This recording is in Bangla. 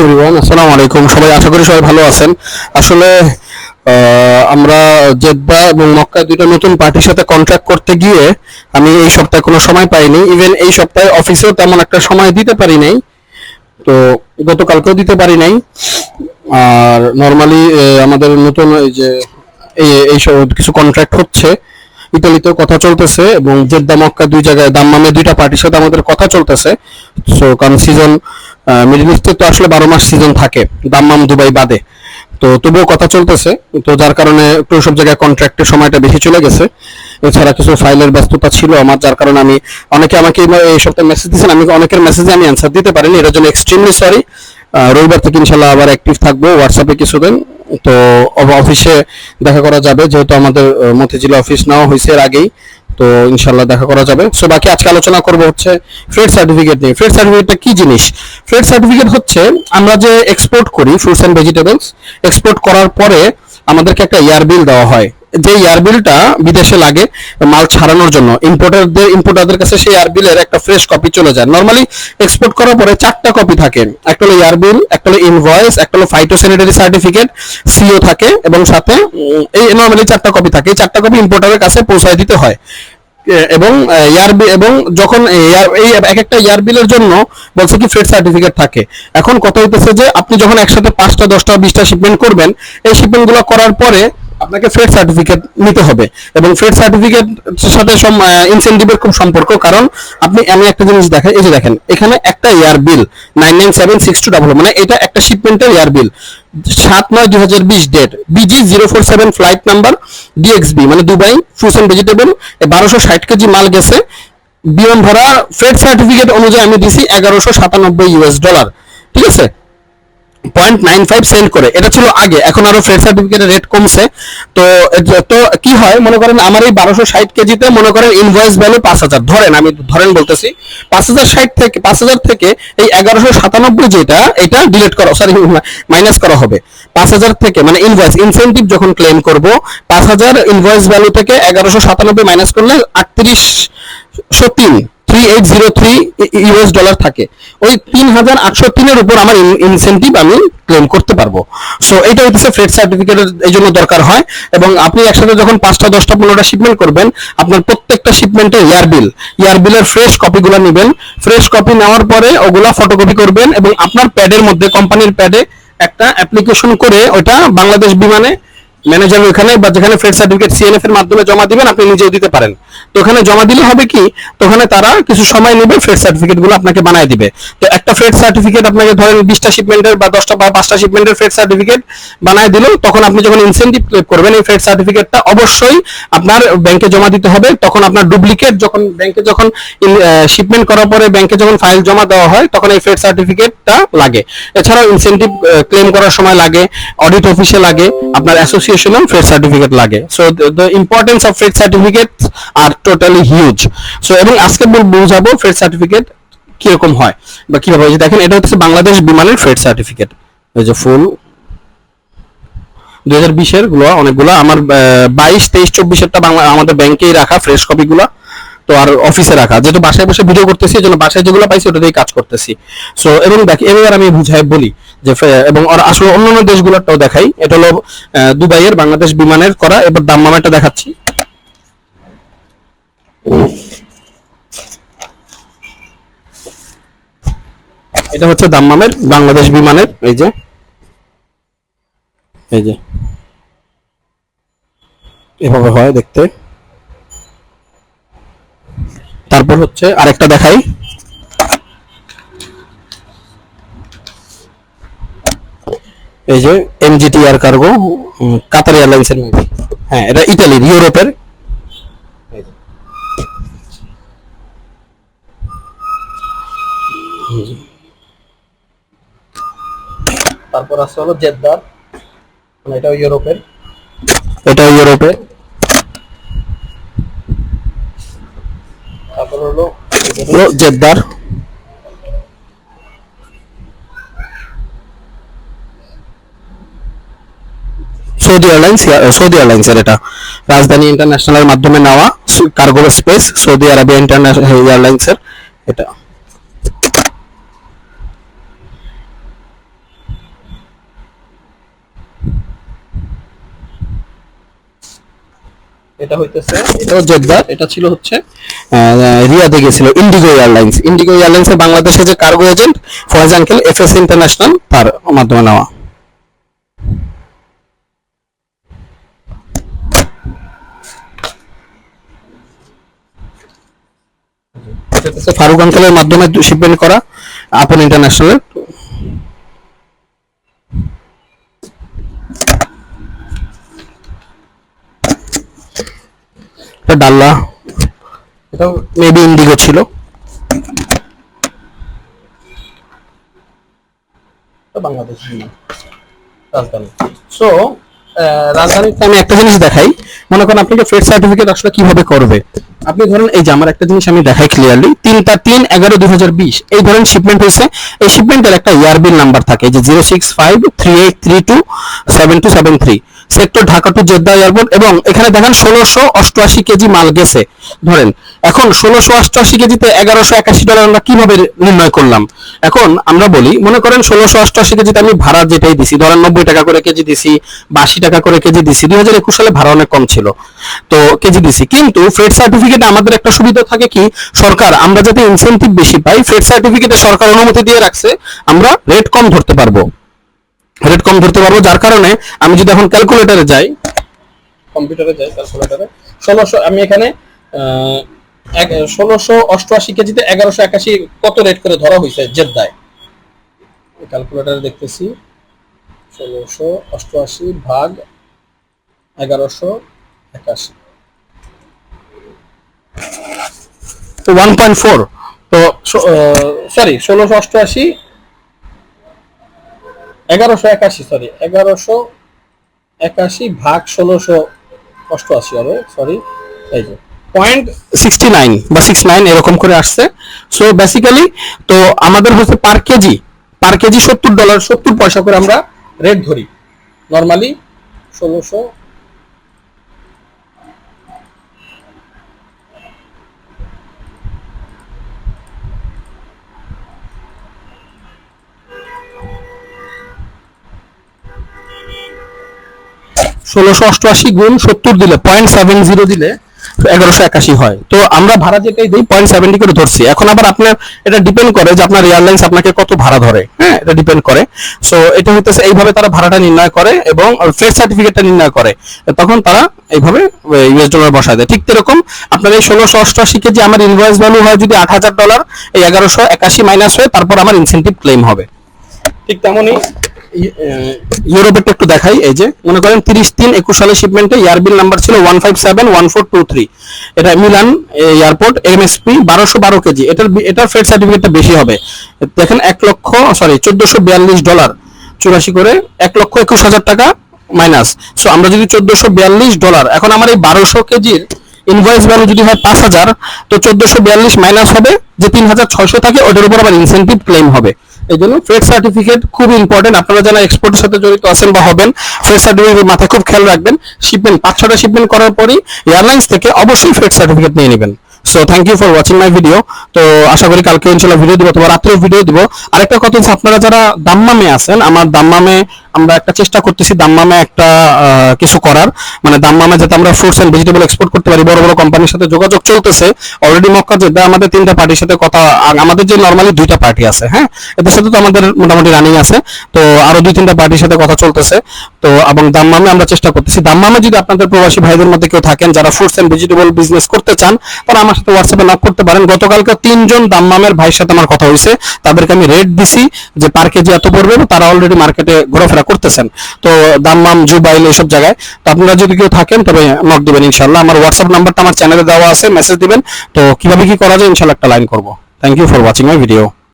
এভরিওয়ান আসসালামু আলাইকুম সবাই আশা করি সবাই ভালো আছেন। আসলে আমরা জেদ্দা এবং মক্কা দুইটা নতুন পার্টির সাথে কন্ট্রাক্ট করতে গিয়ে আমি এই সপ্তাহে কোনো সময় পাইনি। ইভেন এই সপ্তাহে অফিসেও তেমন একটা সময় দিতে পারি নাই। তো গতকালকেও দিতে পারি নাই। আর নর্মালি আমাদের নতুন এই যে এই সব কিছু কন্ট্রাক্ট হচ্ছে। ইতালিতেও কথা চলতেছে এবং জেদ্দা মক্কা দুই জায়গায় দাম্মামে দুইটা পার্টির সাথে আমাদের কথা চলতেছে। সো কারণ সিজন মিডল ইস্টে তো আসলে বারো মাস সিজন থাকে, দাম্মাম দুবাই বাদে। তো তবুও কথা চলতেছে, তো যার কারণে একটু সব জায়গায় কন্ট্রাক্টের সময়টা বেশি চলে গেছে। এছাড়া কিছু ফাইলের ব্যস্ততা ছিল আমার, যার কারণে আমি, অনেকে আমাকে এই- সপ্তাহে মেসেজ দিয়েছেন, আমি অনেকের মেসেজে আমি অ্যান্সার দিতে পারিনি, এটার জন্য এক্সট্রিমলি সরি রবিবার থেকে ইনশাল্লাহ আবার অ্যাক্টিভ থাকব হোয়াটসঅ্যাপে কিছুদিন। তো অফিসে দেখা করা যাবে, যেহেতু আমাদের মতিঝিল অফিস নেওয়া হয়েছে এর আগেই। তো ইনশাল্লাহ দেখা করা যাবে। সো বাকি আজকে আলোচনা করব হচ্ছে ফ্রেড সার্টিফিকেট নিয়ে। ফ্রেড সার্টিফিকেটটা কি জিনিস? ফ্রেড সার্টিফিকেট হচ্ছে, আমরা যে এক্সপোর্ট করি ফ্রুটস অ্যান্ড ভেজিটেবলস এক্সপোর্ট করার পরে আমাদেরকে একটা ইয়ার বিল দেওয়া হয়। যে ইয়ার বিলটা বিদেশে লাগে মাল ছাড়ানোর জন্য। ইম্পোর্টারদের ইম্পোর্টারদের কাছে সেই ইয়ার বিলের একটা ফ্রেশ কপি চলে যায়। নর্মালি এক্সপোর্ট করার পরে চারটা কপি থাকে। একটা হলো ইয়ার বিল একটা হলো ইনভয়েস একটা হলো ফাইটোস্যানিটারি সার্টিফিকেট সিও থাকে এবং সাথে এই নর্মালি চারটা কপি থাকে। এই চারটা কপি ইম্পোর্টারের কাছে পৌঁছায় দিতে হয়। এবং ইয়ার এবং যখন এই এক একটা ইয়ার বিলের জন্য বলছে কি ফ্রেড সার্টিফিকেট থাকে। এখন কথা হইতেছে যে আপনি যখন একসাথে পাঁচটা, দশটা, বিশটা শিপমেন্ট করবেন, এই শিপমেন্টগুলো করার পরে আপনাকে ফ্রেড সার্টিফিকেট নিতে হবে। এবং ফ্রেড সার্টিফিকেট সাথে ইনসেন্টিভের খুব সম্পর্ক, কারণ আপনি আমি একটা জিনিস দেখাই, এই যে দেখেন, এখানে একটা air bill nine nine seven six two double মানে এটা একটা শিপমেন্টের ইয়ার বিল। সাত নয় দুই হাজার বিশ date BG zero four seven flight number DXB মানে দুবাই ফ্রুটস ভেজিটেবল বারোশো ষাট কেজি মাল গেছে। বিয়ন ভরা ফ্রেড সার্টিফিকেট অনুযায়ী আমি দিছি এগারোশো সাতানব্বই ইউএস ডলার। ঠিক আছে? পয়েন্ট নাইন ফাইভ সেন্ড করে। এটা ছিল আগে, এখন আরও ফ্রেড সার্টিফিকেটের রেট কমছে। তো তো কি হয়, মনে করেন আমার এই বারোশো ষাট কেজিতে মনে করেন ইনভয়েস ভ্যালু পাঁচ হাজার। ধরেন আমি ধরেন বলতেছি, পাঁচ হাজার ষাট থেকে, পাঁচ হাজার থেকে এই এগারোশো সাতানব্বই যেটা, এটা ডিলিট করা সরি মাইনাস করা হবে। পাঁচ হাজার থেকে মানে ইনভয়েস ইনসেন্টিভ যখন ক্লেম করব, পাঁচ হাজার ইনভয়েস ভ্যালু থেকে এগারোশো সাতানব্বই মাইনাস করলে আটত্রিশশো তিন। Three eight zero three US dollar থাকে। ওই তিন হাজার আটশো তিনের উপর আমার ইনসেন্টিভ আমি ক্লেম করতে পারব। সো এটা হচ্ছে ফ্রেড সার্টিফিকেটের এই জন্য দরকার হয়। এবং আপনি একসাথে যখন পাঁচটা, দশটা, পনেরোটা শিপমেন্ট করবেন, আপনার প্রত্যেকটা শিপমেন্টের ইয়ার বিল ইয়ার বিলের ফ্রেশ কপিগুলো নেবেন। ফ্রেশ কপি নেওয়ার পরে ওগুলা ফটোকপি করবেন এবং আপনার প্যাডের মধ্যে কোম্পানির প্যাডে একটা অ্যাপ্লিকেশন করে ওটা বাংলাদেশ বিমানে ম্যানেজার ওখানে বা যেখানে ফ্রেড সার্টিফিকেট সিএনএফ এর মাধ্যমে জমা দিবেন, আপনি নিজেও দিতে পারেন। তো ওখানে জমা দিলে হবে কি? তো ওখানে তারা কিছু সময় নেবে ফ্রেড সার্টিফিকেটগুলো আপনাকে বানায় দিবে। তো একটা ফ্রেড সার্টিফিকেট আপনাকে ধরেন বিশটা শিপমেন্টের বা দশটা বা পাঁচটা শিপমেন্টের ফ্রেড সার্টিফিকেট বানায় দিল, তখন আপনি যখন ইনসেন্টিভ ক্লেম করবেন, এই ফ্রেড সার্টিফিকেটটা অবশ্যই আপনার ব্যাংকে জমা দিতে হবে। তখন আপনার ডুপ্লিকেট যখন ব্যাংকে যখন শিপমেন্ট করার পরে ব্যাংকে যখন ফাইল জমা দেওয়া হয়, তখন এই ফ্রেড সার্টিফিকেটটা লাগে। এছাড়াও ইনসেন্টিভ ক্লেম করার সময় লাগে অডিট অফিসে লাগে, আপনার অ্যাসোসিয়েশনেও ফ্রেড সার্টিফিকেট লাগে। So the importance of freight certificate are totally huge so এবং আজকে বুঝাবো ফ্রেড সার্টিফিকেট কীরকম হয়। বা কীভাবে। যে দেখেন, এটা হচ্ছে বাংলাদেশ বিমানের ফ্রেড সার্টিফিকেট এই যে ফুল দুই হাজার বিশেরগুলো, অনেকগুলো। আমার বাইশ, তেইশ, চব্বিশেরটা বাংলা, আমাদের ব্যাংকেই রাখা ফ্রেশ কপিগুলো তো আর অফিসে রাখা। যেহেতু বাসায় বসে ভিডিও করতেছি এই জন্য বাসায় যেগুলো পাইছি ওটাতেই কাজ করতেছি। সো এবং দেখ, এবার আমি বুঝাই বলি। যে এবং আসলে অন্যান্য দেশগুলোরটাও দেখাই। এটা হলো দুবাইয়ের বাংলাদেশ বিমানের করা। এবার দাম মামাটা দেখাচ্ছি। এটা হচ্ছে দাম্মামের বাংলাদেশ বিমানের, এই যে। এই যে। এভাবে হয় দেখতে। তারপর হচ্ছে আরেকটা দেখাই। এই যে এমজিটি এয়ার কার্গো কাতার এয়ারলাইন্সের মেবি হ্যাঁ এটা ইটালির ইউরোপের তারপর আছে হলো জেদ্দার। মানে এটাও ইউরোপের এটাও ইউরোপের তারপর হলো হলো জেদ্দার। সৌদি এয়ারলাইন্স সৌদি এয়ারলাইন্সের এটা। রাজধানী ইন্টারন্যাশনাল এর মাধ্যমে নেওয়া cargo space Saudi Arabia international এয়ারলাইন্সের এটা। এটা হইতেছে এটাও জেদ্দার এটা ছিল হচ্ছে রিয়াদে গেছিল ইন্ডিগো এয়ারলাইন্স ইন্ডিগো এয়ারলাইন্সে বাংলাদেশে যে cargo agent Foyez uncle FS international তার মাধ্যমে নেওয়া। ফারুক আঙ্কেলের মাধ্যমে শিপমেন্ট করা আপন ইন্টারন্যাশনালের এটা ডাল্লা। এটা মেবি ইন্ডিগো ছিল। বাংলাদেশ। সো রাজধানীতে আমি একটা জিনিস দেখাই। মনে করেন আপনাকে ফ্রেড সার্টিফিকেট আসলে কীভাবে করবে? আপনি ধরেন এই যে আমার একটা জিনিস আমি দেখাই ক্লিয়ারলি তিনটা তিন এগারো দুই হাজার বিশ। এই ধরেন শিপমেন্ট হয়েছে, এই শিপমেন্টের একটা ইয়ারবিল নাম্বার থাকে যে zero six five three eight three two seven two seven three sector Dhaka to Jeddah airport এবং এখানে দেখেন ষোলোশো অষ্টআশি কেজি মাল গেছে। ধরেন, এখন ষোলোশো অষ্টআশি কেজিতে এগারোশো একাশি ডলার আমরা কীভাবে নির্ণয় করলাম? এখন আমরা বলি, মনে করেন ষোলোশো অষ্টআশি কেজিতে আমি ভাড়া যেটাই দিছি, ধরেন নব্বই টাকা করে কেজি দিছি বা আশি টাকা করে কেজি দিছি, দুই হাজার একুশ সালে ভাড়া অনেক কম ছিল, তো কেজি দিছি। কিন্তু ফ্রেড সার্টিফিকেটে আমাদের একটা সুবিধা থাকে কি, সরকার, আমরা যাতে ইনসেন্টিভ বেশি পাই ফ্রেড সার্টিফিকেটে সরকার অনুমতি দিয়ে রাখছে, আমরা রেট কম ধরতে পারব। রেট কম ধরতে পারব, যার কারণে আমি যদি এখন ক্যালকুলেটরে যাই কম্পিউটারে যাই ক্যালকুলেটরে ষোলোশো, আমি এখানে ষোলোশো অষ্টআশি কেজিতে এগারোশো একাশি কত রেট করে ধরা হয়েছে জেদ্দায় ক্যালকুলেটরে দেখতেছি, ষোলোশো অষ্টআশি ভাগ এগারোশো একাশি। ওয়ান পয়েন্ট ফোর তো সরি ষোলোশো অষ্টআশি এগারোশো একাশি সরি এগারোশো একাশি ভাগ ষোলোশো অষ্টআশি হবে সরি এই যে পয়েন্ট সিক্সটি নাইন বা সিক্স নাইন এরকম করে আসছে। সো বেসিক্যালি তো আমাদের হচ্ছে পার কেজি পার কেজি সত্তর ডলার সত্তর পয়সা করে আমরা রেট ধরি। নর্মালি ষোলোশো ষোলোশো অষ্টআশি গুণ সত্তর দিলে পয়েন্ট সেভেন জিরো দিলে এগারোশো একাশি হয়। তো আমরা ভাড়া যেটাই দিই পয়েন্ট সেভেন্টি করে ধরছি। এখন আবার আপনার এটা ডিপেন্ড করে যে আপনার এয়ারলাইন্স আপনাকে কত ভাড়া ধরে। হ্যাঁ এটা ডিপেন্ড করে। সো এটা হইতেছে এইভাবে তারা ভাড়াটা নির্ণয় করে এবং ফ্রেড সার্টিফিকেটটা নির্ণয় করে। তখন তারা এইভাবে ইউএস ডলার বসায় দেয়। ঠিক এরকম আপনার এই ষোলোশো অষ্টআশি কেজি আমার ইনভয়েস ভ্যালু হয় যদি আট হাজার ডলার এই এগারোশো একাশি মাইনাস হয়ে তারপর আমার ইনসেন্টিভ ক্লেম হবে। ঠিক তেমনই ইউরোপেরটা একটু দেখাই, এই যে, মনে করেন তিরিশ তিন একুশ সালের শিপমেন্টে ইয়ারবিল নাম্বার ছিল one five seven one four two three এটা মিলান এয়ারপোর্ট এমএসপি বারোশো বারো কেজি। এটার এটার ফ্রেড সার্টিফিকেটটা বেশি হবে। দেখেন এক লক্ষ সরি চোদ্দশো বিয়াল্লিশ ডলার চুরাশি করে এক লক্ষ একুশ হাজার টাকা মাইনাস সো আমরা যদি চোদ্দশো বিয়াল্লিশ ডলার এখন আমার এই বারোশো কেজির ইনভয়েস ভ্যালু যদি হয় পাঁচ হাজার, তো চোদ্দশো বিয়াল্লিশ মাইনাস হবে, যে তিন হাজার ছয়শো থাকে ওটার উপর আবার ইনসেন্টিভ ক্লেম হবে। এই জন্য ফ্রেড সার্টিফিকেট খুব ইম্পর্টেন্ট আপনারা যারা এক্সপোর্টের সাথে জড়িত আছেন বা হবেন ফ্রেড সার্টিফিকেট মাথায় খুব খেয়াল রাখবেন। শিপমেন্ট পাঁচ ছটা শিপমেন্ট করার পরই এয়ারলাইন্স থেকে অবশ্যই ফ্রেড সার্টিফিকেট নিয়ে নেবেন। So thank you for watching my video তো, আশা করি কালকে ইনশাল্লাহ ভিডিও দিব অথবা রাত্রেও ভিডিও দিব। আরেকটা কথা হচ্ছে, আপনারা যারা দাম্মামে আছেন, আমার দাম্মামে আমরা একটা চেষ্টা করতেছি দাম্মামে একটা কিছু করার। মানে দাম্মামে যাতে আমরা ফ্রুটস এন্ড ভেজিটেবল এক্সপোর্ট করতে পারি, বড় বড় কোম্পানির সাথে যোগাযোগ চলতেছে। অলরেডি মক্কা জেদ্দা আমাদের তিনটা পার্টির সাথে কথা আমাদের যে নর্মালি দুইটা পার্টি আছে হ্যাঁ? এদের সাথে তো আমাদের মোটামুটি রানিং আছে। তো আরও দুই তিনটা পার্টির সাথে কথা চলতেছে। তো, এবং দাম্মামে আমরা চেষ্টা করতেছি। দাম্মামে যদি আপনাদের প্রবাসী ভাইদের মধ্যে কেউ থাকেন, যারা ফ্রুটস এন্ড ভেজিটেবল বিজনেস করতে চান, তারা আমার সাথে হোয়াটসঅ্যাপে নক করতে পারেন। গতকালকে তিনজন দাম্মামের ভাইয়ের সাথে আমার কথা হয়েছে। তাদেরকে আমি রেট দিছি যে পার কেজি এত পড়বে তারা অলরেডি মার্কেটে ঘোরাফেরা করতেছেন। তো, দাম্মাম, জুবাইল, এইসব জায়গায়। তো, আপনারা যদি কেউ থাকেন, তবে নক দিবেন ইনশাল্লাহ আমার হোয়াটসঅ্যাপ নাম্বারটা আমার চ্যানেলে দেওয়া আছে মেসেজ দিবেন। তো, কীভাবে কি করা যায় ইনশাল্লাহ একটা লাইন করব। Thank you for watching my video